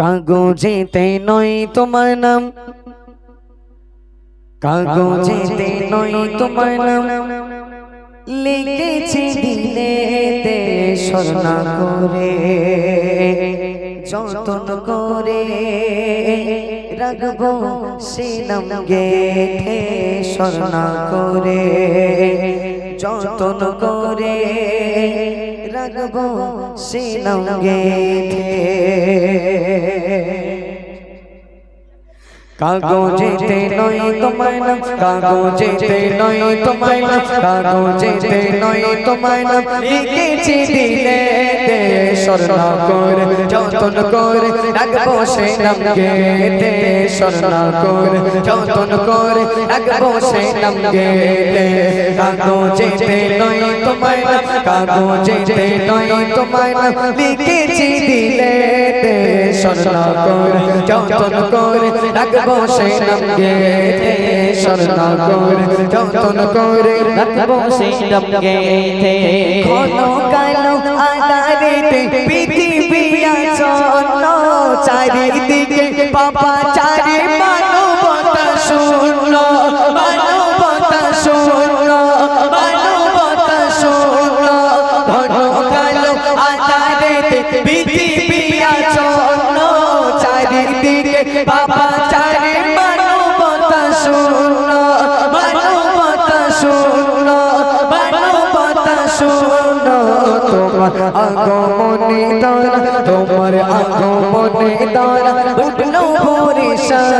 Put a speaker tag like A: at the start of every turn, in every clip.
A: কাগজেতে নয় তোমার নাম। কাগজেতে নয় তোমার নাম। লিখেছি দিলেতে স্বর্ণা করে, যতন করে রাখব সে নাম গেথে স্বর্ণা করে, যতন করে রাখব সে নাম গেথে কাগজেতে নয় তোমায় নাম কাগজেতে নয় তোমায় নাম কাগজেতে নয় তোমায় নাম লিখেছি দিলে দে স্বর্ণ করে যতন করে রাখব সে নাম গেতে স্বর্ণ করে যতন করে রাখব সে নাম গেতে কাগজেতে নয় তোমায় নাম কাগজেতে নয়, তোমায় নাম লিখেছি দিলে দে স্বর্ণ করে, যতন করে, রাখব সে নাম গেতে স্বর্ণ করে, যতন করে,
B: রাখব সেই নাম গেথে।
A: ঘন কালো আধারেতে পৃথিবী আচ্ছন্ন চারিদিকে পাপা পৃথিবী আচ্ছন্ন চারিদিকে পাপা চারি মানবতা শূন্য মানবতা শূন্য মানবতা শূন্য তোমার আগমনে দ্বারা তোমার আগমনে দ্বারা উঠল ভোরে শান্তি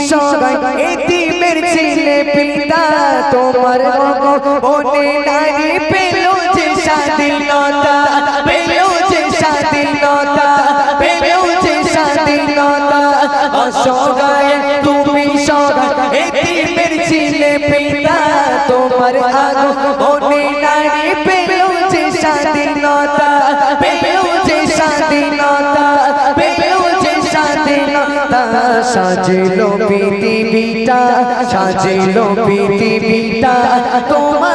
A: তুমি সবাই এতিমের ছেলে পিতা তোমার মনে নারী পেল যে স্বাধীনতা পেল যে স্বাধীনতা পেল যে স্বাধীনতা অসহায় সাজিলো পৃথিবীটা সাজিলো পৃথিবীটা। তোমার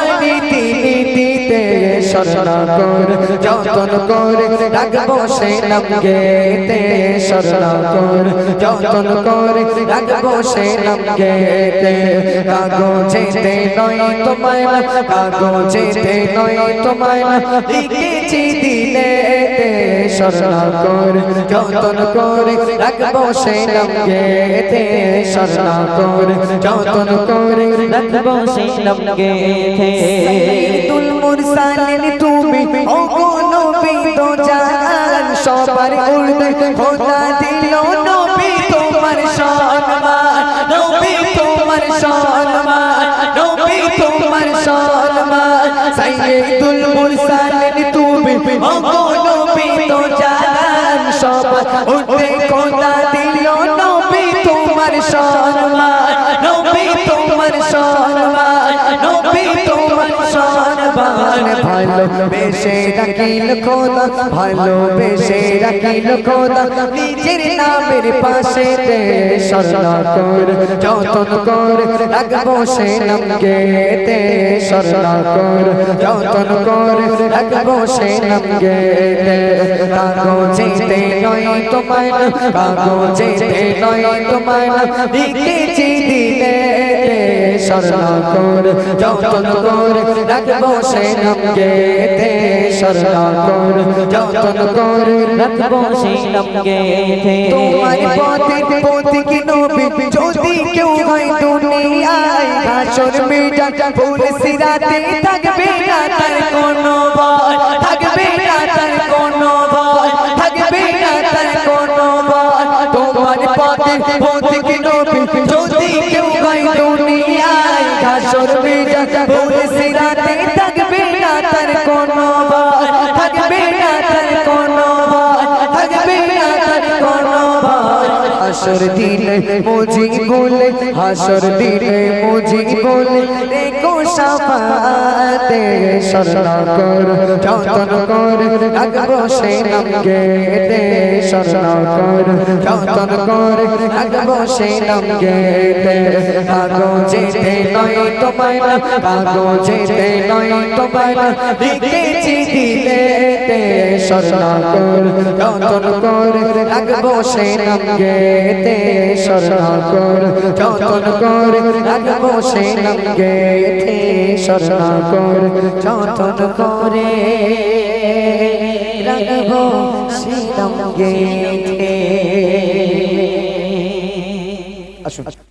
A: স্মরণ কর, যতন করে, রাখব সে নাম গেতে স্মরণ কর, যতন করে, রাখব সে নাম গেতে কাগজেতে নয় তোমায় না কাগজেতে নয় তোমায় তুমি নবী তো জান সবার উর্দে খোদা দিল নবী তোমার সম্মান, নবী তোমার সম্মান, নবী তোমার সম্মান। সাইয়্যিদুল মুরসালিন তুমি নবী তো জান সবার উর্দে খোদা দিল নবী তোমার সম্মান, নবী তোমার সম্মান, নবী সম্মান ভালো বেশে রাখিল খোদা ভালো বেশে রাখিল খোদা নিজের নামের পাশে তে স্মরণ কর যতন কর রাখব সে নাম গেতে স্মরণ কর যতন কর রাখব সে নাম গেতে কাগজেতে নয় তোমায় না কাগজেতে নয় তোমায় লিখেছি স্মরণ কর যতন কর রাখব সে নাম গেতে স্মরণ কর যতন কর
B: রাখব সেই নাম গেথে
A: তোমার পথে পথিক নবী যদি কেউ হয় দুনিয়ায় হাসর মেটা ফুল সিরাতে থাকবে না তার কোনো ভয় থাকবে না তার কোনো ভয় থাকবে না তার কোনো ভয় তোমার পথে পথিক নবী হাসর দিলে মুজি বলে হাসর দিলে মুজি বলে দেখো সাফাতে স্মরণ কর যতন কর, রাখব সে নাম গেতে স্মরণ কর যতন কর, রাখব সে নাম গেতে কাগজেতে নয় তোমায় না কাগজেতে নয় তোমায় না লিখেছি দিলেতে স্মরণ কর যতন কর রাখব সে নাম গেতে স্মরণ কর যতন কর রাখব, সে নাম গেতে স্মরণ কর গেতে আসুন।